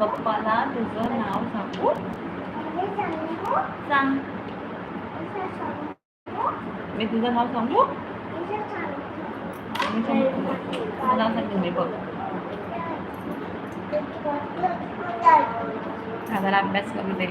पप्पाला तुझं नाव सांगू सांग मी तुझं नाव सांगू मी सांगू तुझं नाव सांगते मी बघ हा जरा अभ्यास करू दे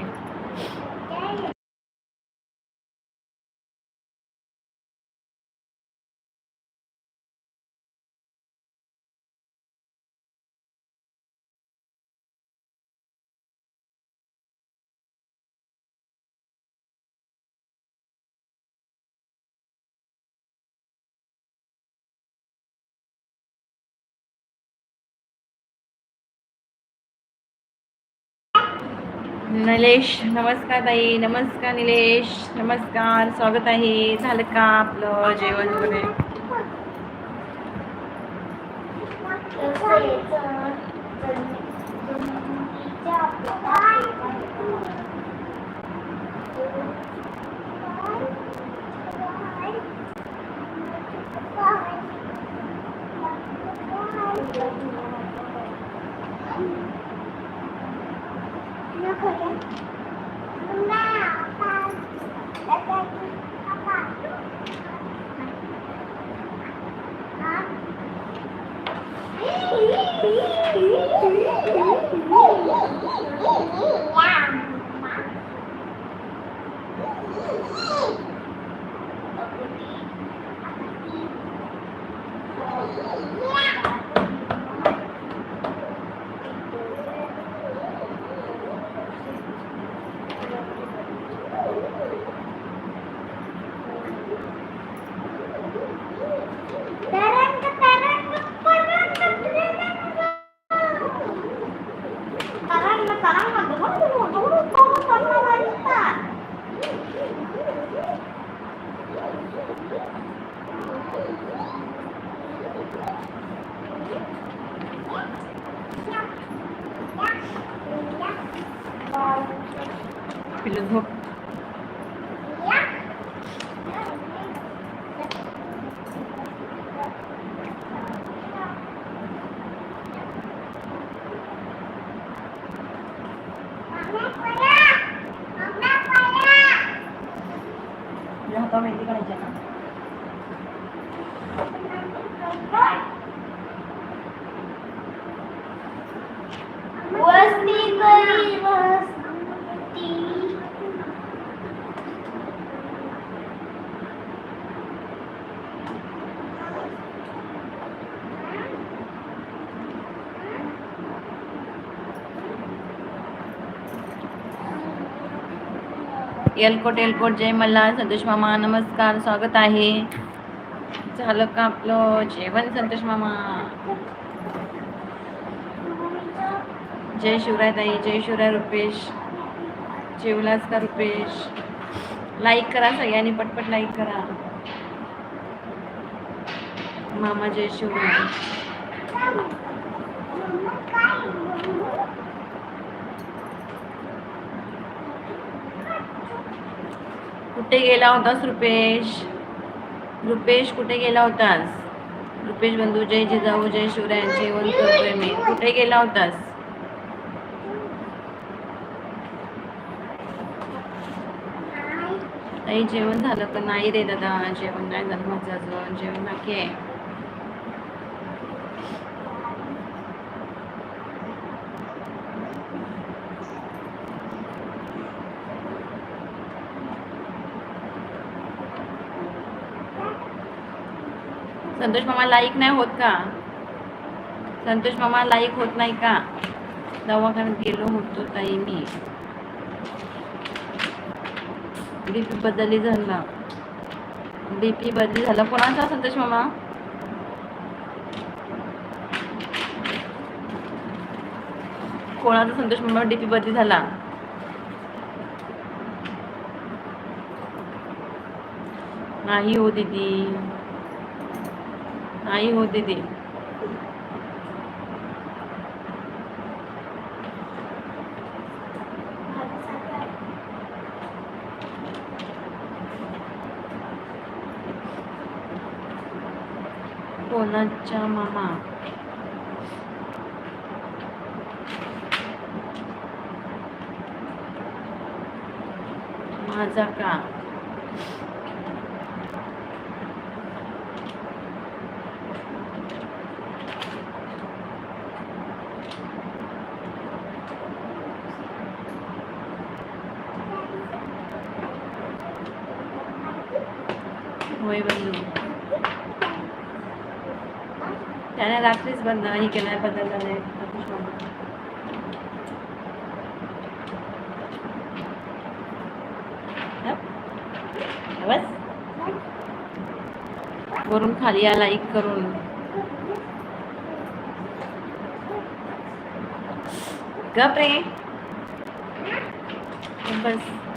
निलेश नमस्कार ताई नमस्कार निलेश नमस्कार स्वागत आहे. झालं का आपलं जेवण वगैरे? तुझ्या एलकोट एलकोट जय मल्हार संतोष मामा नमस्कार. स्वागत आहे. झालं का आपलं जेवण संतोष मामा? जय शिवराय ताई जय शिवराय रुपेश. जेवलाच का रुपेश? लाईक करा सगळ्यांनी पटपट लाईक करा. मामा जय शिवराय. कुठे गेला होतास रुपेश? रुपेश कुठे गेला होतास? रुपेश बंधू जय जिजाऊ जय शिवराय जेवण करतोय मी. कुठे गेला होतास? ताई जेवण झालं का नाही रे दादा. जेवण नाही झालं माझं अजून. जेवण बाकी आहे. संतोष मामा लाईक नाही होत का? संतोष मामा लाईक होत नाही का? दवाखान्यात गेलो होतो ताई मी. बीपी बदली झाला. बीपी बदली झाला. कोणाचा संतोष मामा? कोणाचा संतोष मामा डीपी बदली झाला? नाही हो दीदी. आई होती ती कोणाच्या मामा? माझा का? त्याने रात्रीच बंद हे केलाय बदलला नाही बस वरून खाली या लाईक करून गप रे बस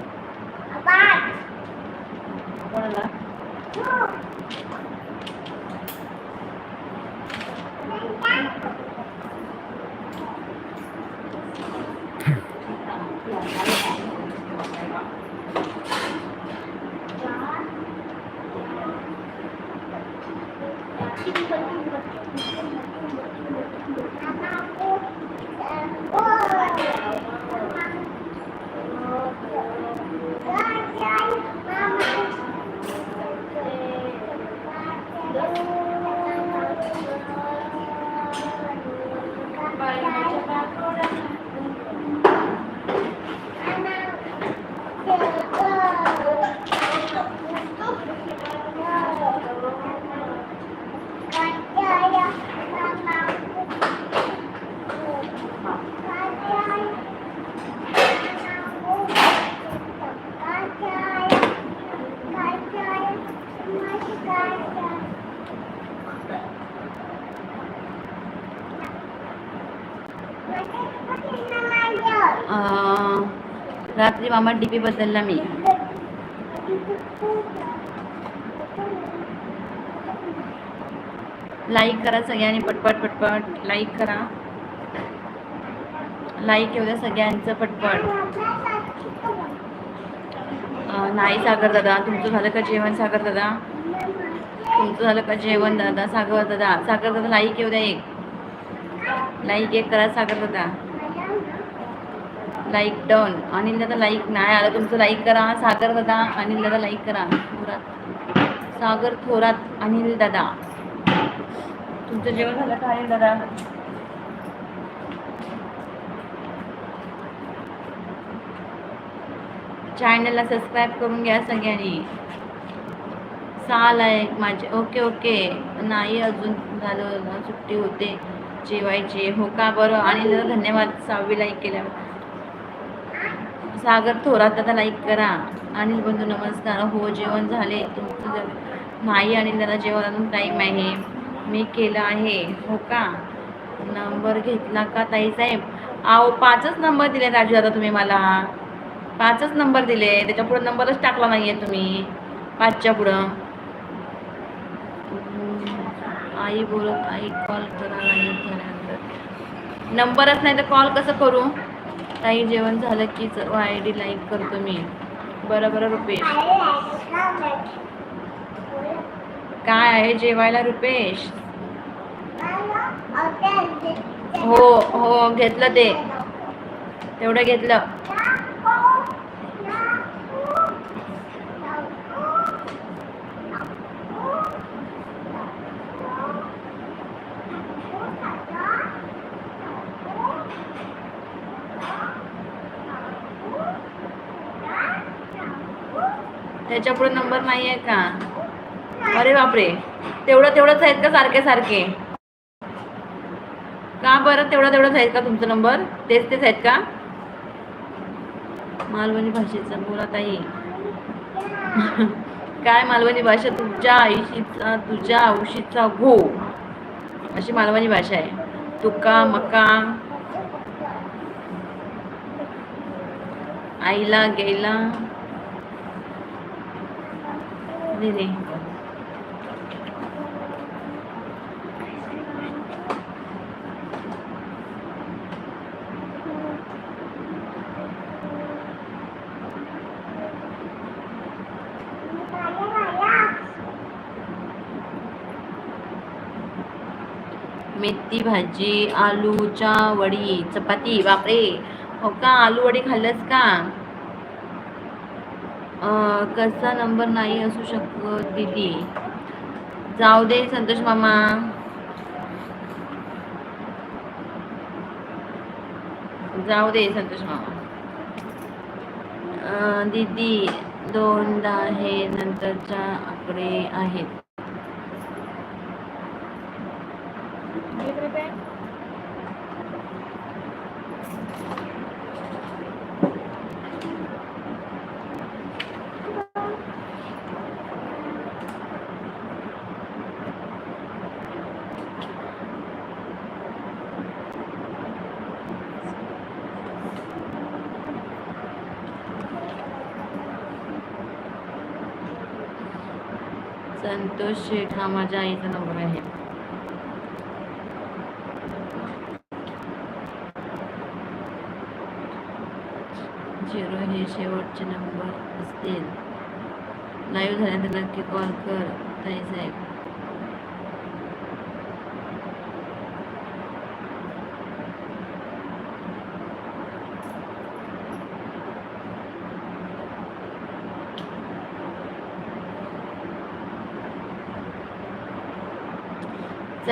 रात्री मामा डीपी बदलला मी. लाईक करा सगळ्यांनी पटपट पटपट. लाईक करा. लाईक येऊ द्या सगळ्यांचं पटपट. नाही सागर दादा तुमचं झालं का जेवण सागर दादा? तुमचं झालं का जेवण दादा सागर दादा? सागर दादा लाईक येऊ द्या एक. लाईक एक करा सागर दादा. लाईक डन अनिल दादा लाईक नाही आलं. तुमचं लाईक करा. सागर दादा अनिल दादा लाईक करा. थोरात. सागर थोरात अनिल दादा. तुमचं जेवण झालं का अनिल दादा? चॅनलला सबस्क्राईब करून घ्या सगळ्यांनी. सहा लाईक माझे. ओके ओके नाही अजून झालं. सुट्टी होते. जेवायचे. हो का? बरं. आणि दादा धन्यवाद. सहावी लाईक केल्यावर सागर थोरात दादा लाईक करा. अनिल बंधू नमस्कार. हो जेवण झाले. तुमचं झालं नाही अनिल दादा जेवण अजून टाईम आहे. मी केलं आहे. हो का? नंबर घेतला का ताई साहेब? आहो पाचच नंबर दिले राजू दादा तुम्ही मला. पाचच नंबर दिले. त्याच्या पुढं नंबरच टाकला नाही आहे तुम्ही. पाचच्या पुढं. आई बोलत आई कॉल करा नाही नंबरच नाही तर कॉल कसं करू? ताई जेवण झालं की सर्व आय डी लाईक करतो मी. बरं बरं रुपेश. काय आहे जेवायला रुपेश? हो हो घेतलं ते. तेवढं घेतलं. त्याच्या पुढे नंबर नाही आहे का? अरे बापरे. तेवढं तेवढंच आहेत का सारखे सारखे? का बरं तेवढं तेवढंच आहेत का तुमचा नंबर तेच तेच आहेत का? मालवणी भाषेचा बोला ताई. काय मालवणी भाषा तुझ्या आईशीचा तुझ्या औषीचा घो हो? अशी मालवणी भाषा आहे. तुका मका. आईला गेला. रे. मेथी भाजी आलूच्या वडी चपाती बापरे. हो का? आलू वडी खाल्लंस का? कसा नंबर नाही असू शकत दीदी. जाऊ दे संतोष मामा. जाऊ दे संतोष मामा. दिदी दीदी दोनदा हे नंतरच्या आकडे आहेत. संतोष शेठ हा माझ्या आईचा नंबर आहे. झिरो हे शेवटचे नंबर असतील. लाईव्ह झाल्यानंतर नक्की कॉल कर ताई साहेब.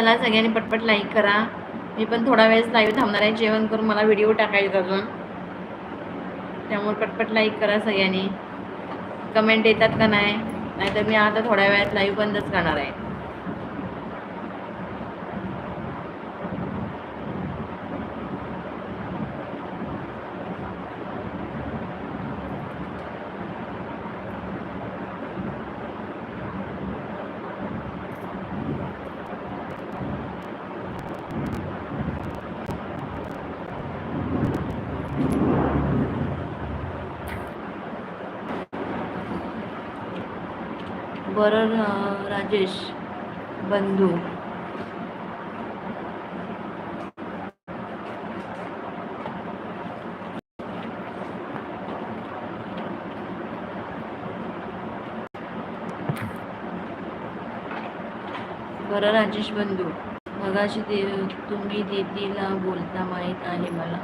चला सगळ्यांनी पटपट लाईक करा. मी पण थोडा वेळेस लाईव्ह थांबणार आहे. जेवण करून मला व्हिडिओ टाकायचा अजून. त्यामुळे पटपट लाईक करा सगळ्यांनी. कमेंट येतात का नाही? नाहीतर मी आता थोड्या वेळात लाईव्ह बंदच करणार आहे. बरं राजेश बंधू. बरं राजेश बंधू मगाशी दे तुम्ही देतीला बोलता माहीत आहे मला.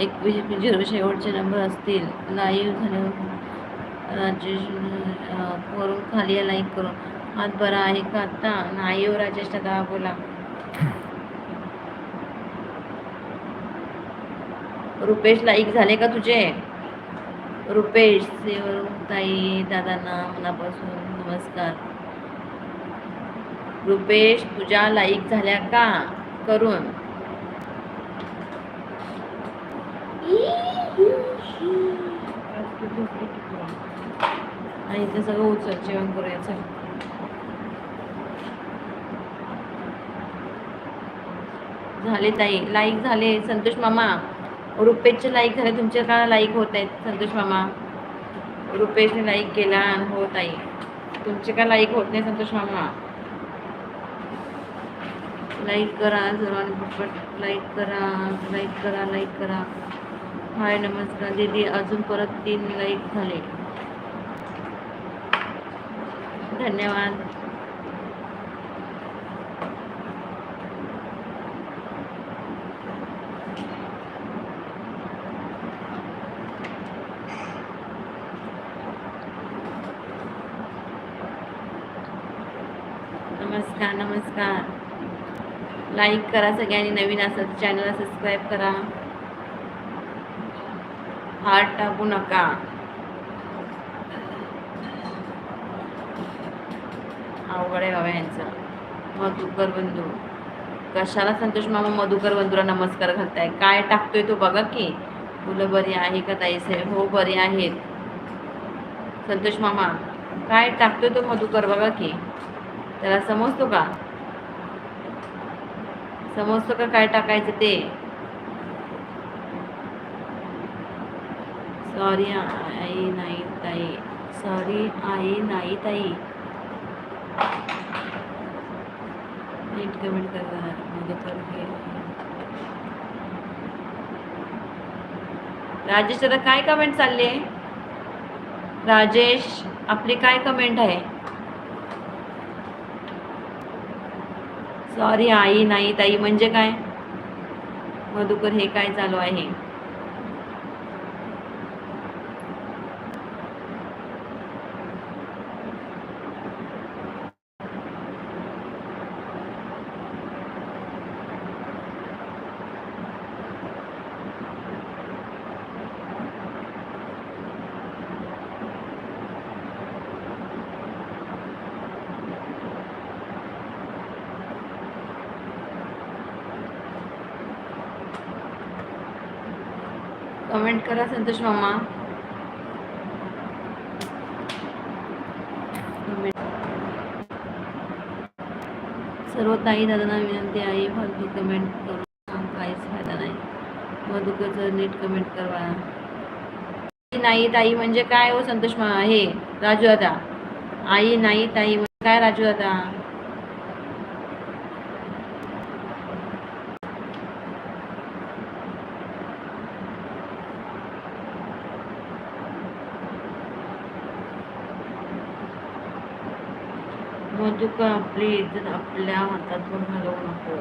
एकवीस म्हणजे झिरो शेवटचे नंबर असतील. लाईव्ह झालं. राजेश वरून खाली लाईक करून. हात बरा आहे का आत्ता नाही हो राजेश दादा बोला. रुपेश लाईक झाले का तुझे? रुपेश सेवरून ताई दादांना मनापासून नमस्कार. रुपेश तुझ्या लाईक झाल्या का? करून. आणि ते सगळं उचल जेवण करूया चल झाले ताई लाईक झाले. संतोष मामा रुपेशचे लाईक झाले. तुमचे का लाईक होत आहेत संतोष मामा? रुपेशने लाईक केला हो ताई. तुमचे का लाईक होत नाही संतोष मामा? लाईक करा जरा पटपट. लाईक करा लाईक करा लाईक करा. हाय नमस्कार. दीदी अजून परत तीन लाईक झाले. धन्यवाद. नमस्कार नमस्कार. लाईक करा सगळ्यांनी नवीन असत चॅनलला सबस्क्राईब करा. हार्ट टाकू नका. अवघड आहे बाबा यांचं. मधुकर बंधू. कशाला संतोष मामा मधुकर बंधूला नमस्कार घालताय? काय टाकतोय तो बघा की. मुलं बरी आहे का ताई साहेब? हो बरी आहेत. संतोष मामा काय टाकतोय तो मधुकर बघा की. त्याला समजतो का? समजतो का काय टाकायचं ते? सॉरी आई नाही ताई सॉरी आई नाही ताई। नीट कमेंट करा म्हणजे तर हे। राजेश दादा काय कमेंट चालली? आहे राजेश आपली काय कमेंट आहे? सॉरी आई नाही ताई म्हणजे काय? मधुकर हे काय चालू आहे? कमेंट करा संतोष मामा. सर्व ताई दादांना विनंती आहे फालतू कमेंट करून काहीच फायदा नाही. मधुकरचं नीट कमेंट करवा नाही ताई म्हणजे काय हो संतोष मा हे राजू दादा? आई नाही ताई म्हणजे काय राजू दादा? मधुकर आपली इज्जत आपल्या हातातून घालवू नको.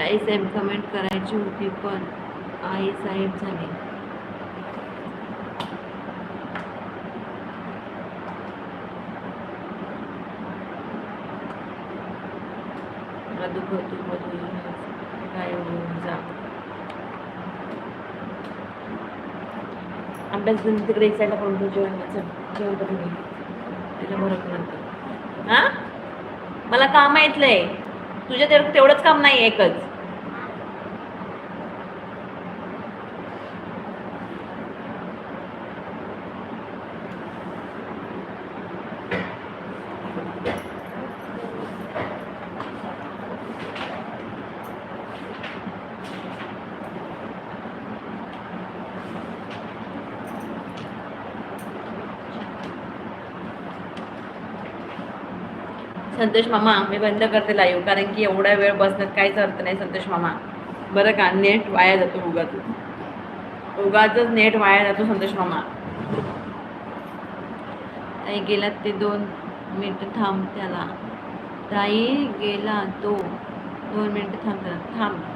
आई साहेब कमेंट करायची होती पण आई साहेब झाले. दुःख मधून काय होऊन जा अभ्यास घेऊन तिकडे एक साईडला पडून जेवणाचं जेवण करून घे. तिला बरं नंतर? हां? मला काम आहे इथलंय. तुझ्या तेवढं तेवढंच काम नाही एकच. संतोष मामा मी बंद करते लाईव्ह कारण की एवढा वेळ बसण्यात काहीच अर्थ नाही संतोष मामा. बरं का? नेट वाया जातो उगाच उगाचच नेट वाया जातो संतोष मामा. ताई गेला ते दोन मिनटं थांब त्याला. ताई गेला तो. दोन मिनटं थांब त्याला. थांब.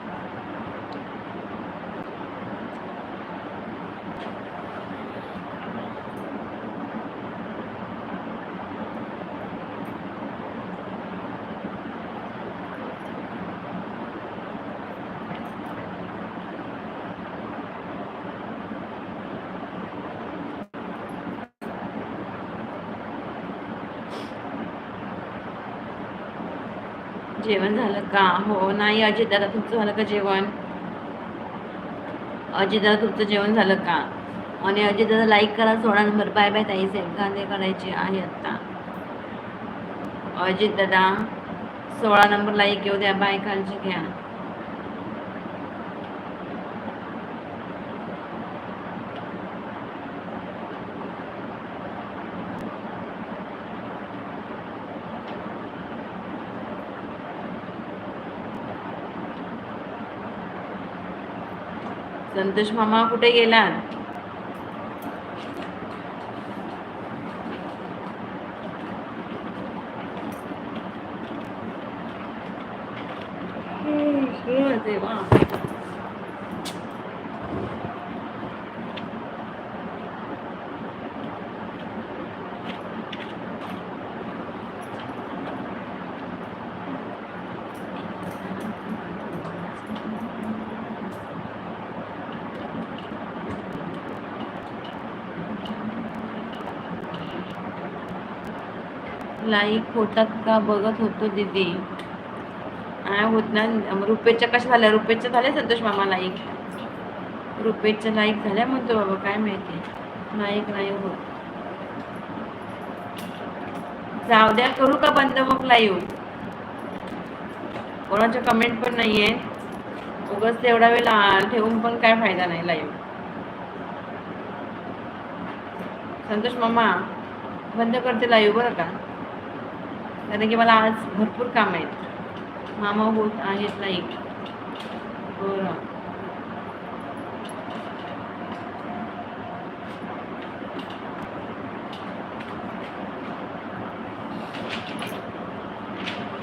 जेवण झालं का? हो नाही अजित दादा तुमचं झालं का जेवण? अजित दादा तुमचं जेवण झालं का? आणि अजित दादा लाईक करा सोळा नंबर. बाय बाय ताई. साहेब गाणे करायचे आहे आत्ता अजित दादा सोळा नंबर लाईक येऊ द्या. बाय काळजी घ्या. संतोष मामा कुठे गेलात? लाईक होतात का बघत होतो दीदी? हा होत नाही. रुपेच्या कशा झाल्या? रुपेच्या झाल्या संतोष मामा लाईक? रुपेच्या लाईक झाल्या म्हणतो बाबा काय माहिती? नाईक नाही होत. जाऊ द्या करू का बंद मग लाईव्ह कोणाच्या कमेंट पण नाहीये. उगाच तेवढा वेळ ठेवून पण काय फायदा नाही लाईव्ह संतोष मामा बंद करते लाईव्ह बरं का? कारण की मला आज भरपूर काम आहेत. मामा होत आहेत लाईक बरं.